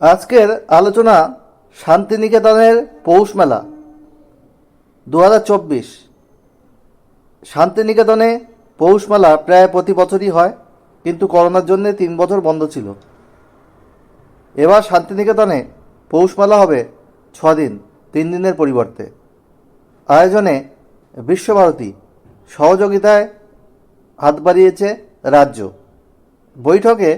আজকের আলোচনা শান্তিনিকেতনের পৌষ মেলা দু হাজার চব্বিশ। শান্তিনিকেতনে পৌষ মেলা প্রায় প্রতি বছরই হয়, কিন্তু করোনার জন্য তিন বছর বন্ধ ছিল। এবার শান্তিনিকেতনে পৌষ মেলা হবে ছ দিন, তিন দিনের পরিবর্তে। আয়োজনে বিশ্বভারতী সহযোগিতায় হাত বাড়িয়েছে রাজ্য। বৈঠকে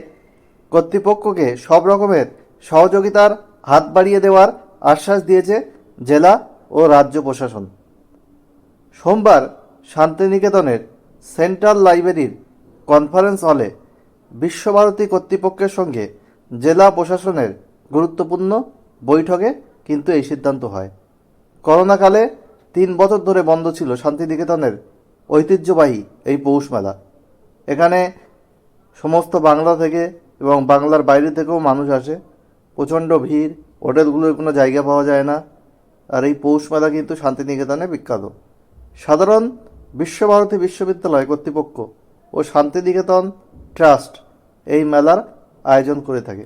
কর্তৃপক্ষকে সব রকমের সহযোগিতার হাত বাড়িয়ে দেওয়ার আশ্বাস দিয়েছে জেলা ও রাজ্য প্রশাসন। সোমবার শান্তিনিকেতনের সেন্ট্রাল লাইব্রেরির কনফারেন্স হলে বিশ্বভারতী কর্তৃপক্ষের সঙ্গে জেলা প্রশাসনের গুরুত্বপূর্ণ বৈঠকে কিন্তু এই সিদ্ধান্ত হয়। করোনাকালে তিন বছর ধরে বন্ধ ছিল শান্তিনিকেতনের ঐতিহ্যবাহী এই পৌষ মেলা। এখানে সমস্ত বাংলা থেকে এবং বাংলার বাইরে থেকেও মানুষ আসে। প্রচণ্ড ভিড়, হোটেলগুলোর কোনো জায়গা পাওয়া যায় না। আর এই পৌষ মেলা কিন্তু শান্তিনিকেতনে বিখ্যাত। সাধারণ বিশ্বভারতী বিশ্ববিদ্যালয় কর্তৃপক্ষ ও শান্তিনিকেতন ট্রাস্ট এই মেলার আয়োজন করে থাকে।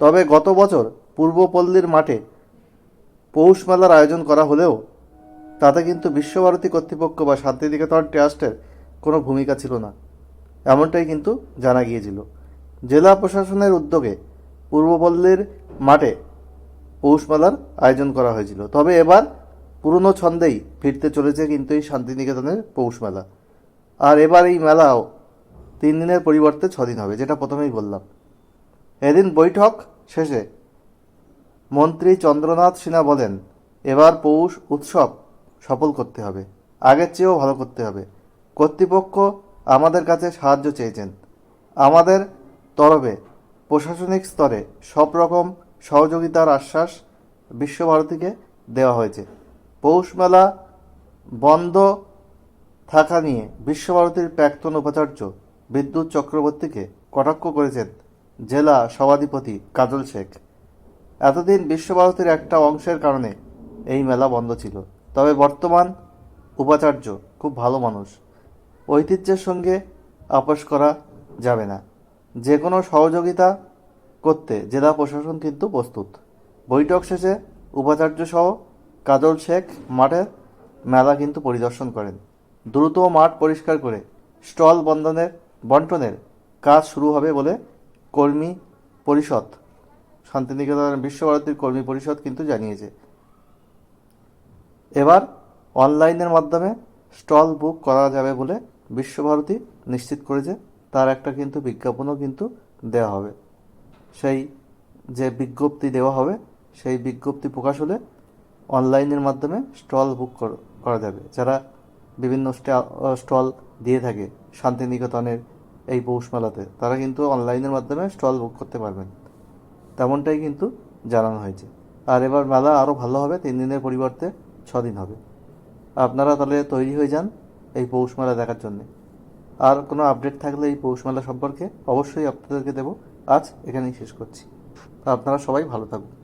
তবে গত বছর পূর্বপল্লীর মাঠে পৌষ মেলার আয়োজন করা হলেও তাতে কিন্তু বিশ্বভারতী কর্তৃপক্ষ বা শান্তিনিকেতন ট্রাস্টের কোনো ভূমিকা ছিল না, এমনটাই কিন্তু জানা গিয়েছিল। জেলা প্রশাসনের উদ্যোগে পূর্বপল্লীর মাঠে পৌষ মেলার আয়োজন করা হয়েছিল। তবে এবার পুরনো ছন্দেই ফিরতে চলেছে কিন্তু এই শান্তিনিকেতনের পৌষ মেলা। আর এবার এই মেলাও তিন দিনের পরিবর্তে ছদিন হবে, যেটা প্রথমেই বললাম। এদিন বৈঠক শেষে মন্ত্রী চন্দ্রনাথ সিনহা বলেন, এবার পৌষ উৎসব সফল করতে হবে, আগের চেয়েও ভালো করতে হবে। কর্তৃপক্ষ আমাদের কাছে সাহায্য চেয়েছেন। আমাদের তরফে প্রশাসনিক স্তরে সব রকম সহযোগিতার আশ্বাস বিশ্বভারতীকে দেওয়া হয়েছে। পৌষ মেলা বন্ধ থাকা নিয়ে বিশ্বভারতীর প্রাক্তন উপাচার্য বিদ্যুৎ চক্রবর্তীকে কটাক্ষ করেছেন জেলা সভাধিপতি কাজল শেখ। এতদিন বিশ্বভারতীর একটা অংশের কারণে এই মেলা বন্ধ ছিল। তবে বর্তমান উপাচার্য খুব ভালো মানুষ। ঐতিহ্যের সঙ্গে আপোষ করা যাবে না। যে কোনো সহযোগিতা করতে জেলা প্রশাসন কিন্তু প্রস্তুত। বৈঠক শেষে উপাচার্য সহ কাজল শেখ মাঠে মেলা কিন্তু পরিদর্শন করেন। দ্রুত মাঠ পরিষ্কার করে স্টল বন্ধনের বন্টনের কাজ শুরু হবে বলে কর্মী পরিষদ শান্তিনিকেতন বিশ্বভারতীর কর্মী পরিষদ কিন্তু জানিয়েছে। এবার অনলাইনের মাধ্যমে স্টল বুক করা যাবে বলে বিশ্বভারতী নিশ্চিত করেছে। তার একটা কিন্তু বিজ্ঞাপনও কিন্তু দেওয়া হবে। সেই যে বিজ্ঞপ্তি দেওয়া হবে, সেই বিজ্ঞপ্তি প্রকাশ হলে অনলাইনের মাধ্যমে স্টল বুক করা যাবে। যারা বিভিন্ন স্টা- স্টল দিয়ে থাকে শান্তিনিকেতনের এই পৌষ মেলাতে, তারা কিন্তু অনলাইনের মাধ্যমে স্টল বুক করতে পারবেন। তেমনটাই কিন্তু জানানো হয়েছে। আর এবার মেলা আরও ভালো হবে, তিন দিনের পরিবর্তে ছ দিন হবে। আপনারা তাহলে তৈরি হয়ে যান এই পৌষ মেলা দেখার জন্যে। আর কোনো আপডেট থাকলে এই পৌষ মেলা সম্পর্কে অবশ্যই আপনাদেরকে দেবো। আজ এখানেই শেষ করছি। আপনারা সবাই ভালো থাকুন।